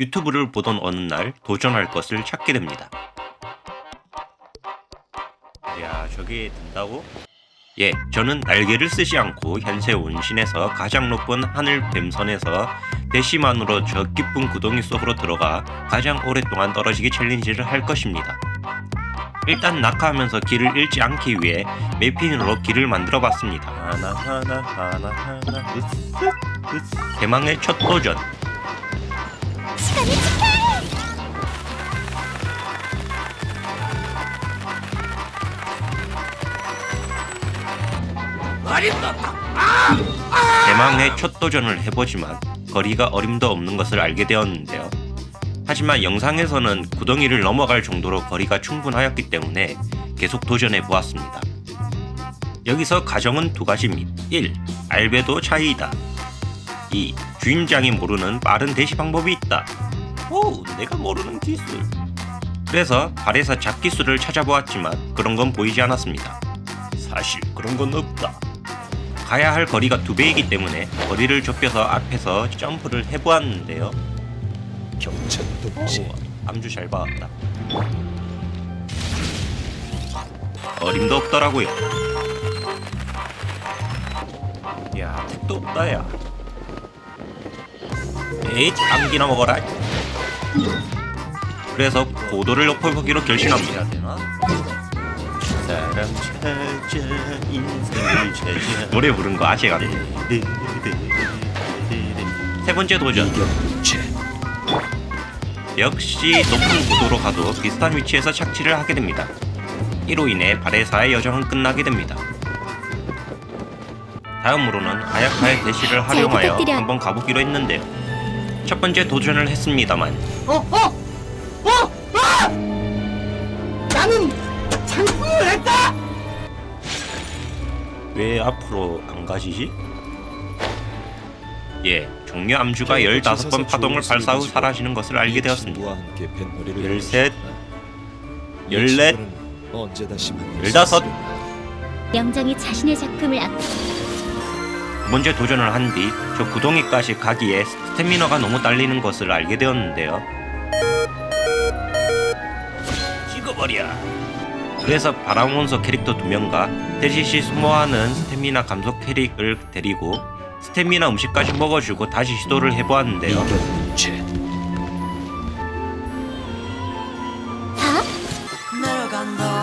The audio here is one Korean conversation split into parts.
유튜브를 보던 어느 날 도전할 것을 찾게 됩니다. 야, 저게 된다고? 예, 저는 날개를 쓰지 않고 현재 온신에서 가장 높은 하늘 뱀선에서 대시만으로 저 깊은 구덩이 속으로 들어가 가장 오랫동안 떨어지기 챌린지를 할 것입니다. 일단 낙하하면서 길을 잃지 않기 위해 매핀으로 길을 만들어 봤습니다. 하나 하나 하나 하나 으스 으스 대망의 첫 도전. 시간이 축해! 대망의 첫 도전을 해보지만 거리가 어림도 없는 것을 알게 되었는데요. 하지만 영상에서는 구덩이를 넘어갈 정도로 거리가 충분하였기 때문에 계속 도전해 보았습니다. 여기서 가정은 두 가지입니다. 1. 알베도 차이이다. 2. 주인장이 모르는 빠른 대시 방법이 있다. 오, 내가 모르는 기술. 그래서 발에서 잡기술을 찾아보았지만 그런 건 보이지 않았습니다. 사실 그런 건 없다. 가야 할 거리가 두 배이기 때문에 거리를 좁혀서 앞에서 점프를 해보았는데요. 경찰 오, 암주 잘 받았다. 어림도 없더라고요. 야, 택도 없다, 야. 에잇, 암기나 먹어라. 그래서 고도를 높여보기로 결심합니다. 사람 찾아 인생을 찾아 노래 부른 거 아직 안 돼. 세 번째 도전. 역시 높은 고도로 가도 비슷한 위치에서 착지를 하게 됩니다. 이로 인해 바레사의 여정은 끝나게 됩니다. 다음으로는 아야카의 대시를 잘 활용하여. 한번 가보기로 했는데요. 첫 번째 도전을 했습니다만 어, 어, 어, 아! 나는 장풍을 했다. 왜 앞으로 안 가지지? 예, 종료 암주가 15번 파동을 발사 후 사라지는 것을 알게 되었습니다. 열셋, 열넷, 열다섯. 영장이 자신의 작품을 악... 두 번째 도전을 한 뒤 저 구덩이까지 가기에 스태미너가 너무 딸리는 것을 알게 되었는데요. 찍어버려. 그래서 바람원소 캐릭터 두 명과 대시시 수모하는 스태미나 감속 캐릭을 데리고 스태미나 음식까지 먹어주고 다시 시도를 해보았는데요. 이경제 다? 내려간다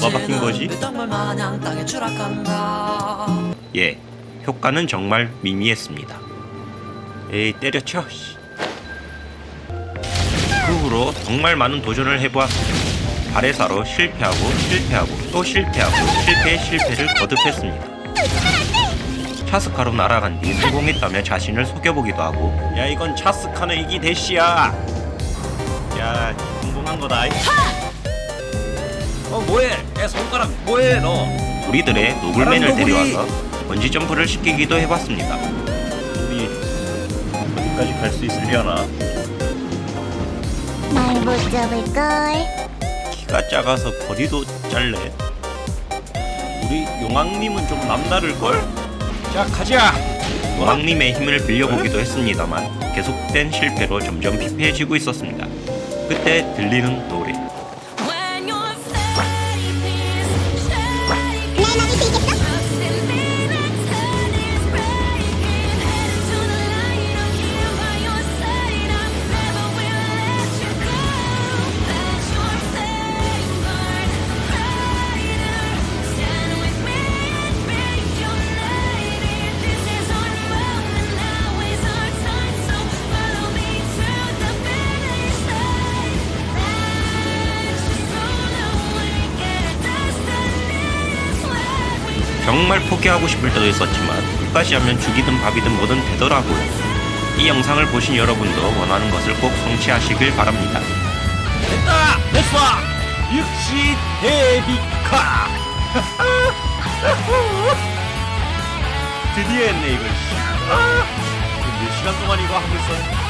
뭐가 바뀐 거지? 추락한다 예, 효과는 정말 미미했습니다. 에이 때려쳐. 씨. 그 후로 정말 많은 도전을 해보았습니다. 발해사로 실패하고 실패하고 또 실패하고 실패에 실패를 거듭했습니다. 차스카로 날아간 뒤 성공했다며 자신을 속여보기도 하고 야 이건 차스카는 이기 대시야 야 성공한 거다 어 뭐해 내 손가락 뭐해 너 우리들의 노블맨을 데려와서 번지 점프를 시키기도 해봤습니다. 우리 어디까지 갈 수 있으려나? 날 못 잡을걸 키가 작아서 거리도 짧네. 우리 용왕님은 좀 남다를 걸? 자 가자. 용왕님의 힘을 빌려보기도 했습니다만 계속된 실패로 점점 피폐해지고 있었습니다. 그때 들리는 노래. 정말 포기하고 싶을 때도 있었지만 끝까지 하면 죽이든 밥이든 뭐든 되더라고요. 이 영상을 보신 여러분도 원하는 것을 꼭 성취하시길 바랍니다. 됐다! 됐어! 역시 데비카! 드디어 했네 이걸. 몇 시간 동안 이거 하고 있었는데